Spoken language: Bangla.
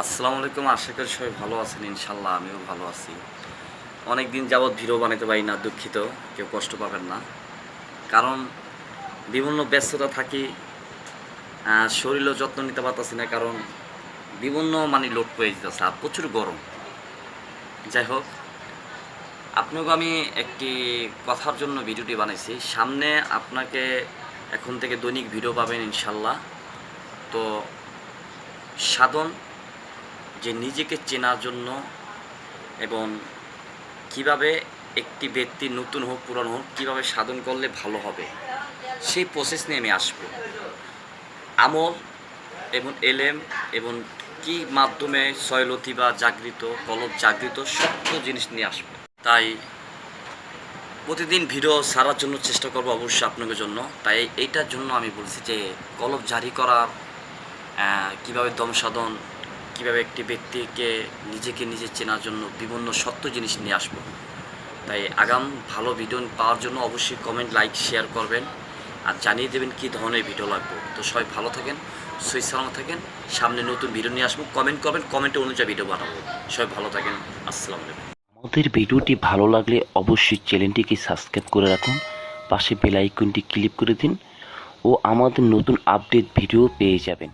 আসসালামু আলাইকুম, আশা করি সবাই ভালো আছেন ইনশাল্লাহ আমিও ভালো আছি। যাবৎ বানাতে পারি না, দুঃখিত, কেউ কষ্ট পাবেন না। কারণ বিভিন্ন ব্যস্ততা থাকি শরীরও যত্ন নিতে পারতেছি না, কারণ বিভিন্ন মানে লোড পেয়ে যেতেছে প্রচুর গরম। যাই হোক আপনাকে আমি একটি কথার জন্য ভিডিওটি বানাইছি। সামনে আপনাকে এখন থেকে দৈনিক ভিডিও পাবেন ইনশাল্লাহ তো সাধন, যে নিজেকে চেনার জন্য এবং কীভাবে একটি ব্যক্তি নতুন হোক, পুরানো হোক, কীভাবে সাধন করলে ভালো হবে, সেই প্রসেস নিয়ে আমি আসব। আমল এবং এলেম এবং কি মাধ্যমে সয়লতি বা জাগৃত, কলব জাগৃত সত্য জিনিস নিয়ে আসব। তাই প্রতিদিন ভিডিও সারার জন্য চেষ্টা করব অবশ্যই আপনাদের জন্য। তাই এইটার জন্য আমি বলছি যে কলব জারি করার কীভাবে দম সাধন, কীভাবে একটি ব্যক্তিকে নিজেকে নিজে চেনার জন্য বিভিন্ন সত্য জিনিস নিয়ে আসব। তাই আগাম ভালো ভিডিও পাওয়ার জন্য অবশ্যই কমেন্ট লাইক শেয়ার করবেন আর জানিয়ে দেবেন কী ধরনের ভিডিও লাগবে। তো সবাই ভালো থাকেন সই সালামত থাকেন। সামনে নতুন ভিডিও নিয়ে আসব। কমেন্ট করবেন কমেন্টে অনুযায়ী ভিডিও বানাবো। সবাই ভালো থাকেন। আসসালামু আলাইকুম। আমাদের ভিডিওটি ভালো লাগলে অবশ্যই চ্যানেলটিকে সাবস্ক্রাইব করে রাখুন, পাশে বেল আইকনটি ক্লিক করে দিন ও আমাদের নতুন আপডেট ভিডিও পেয়ে যাবেন।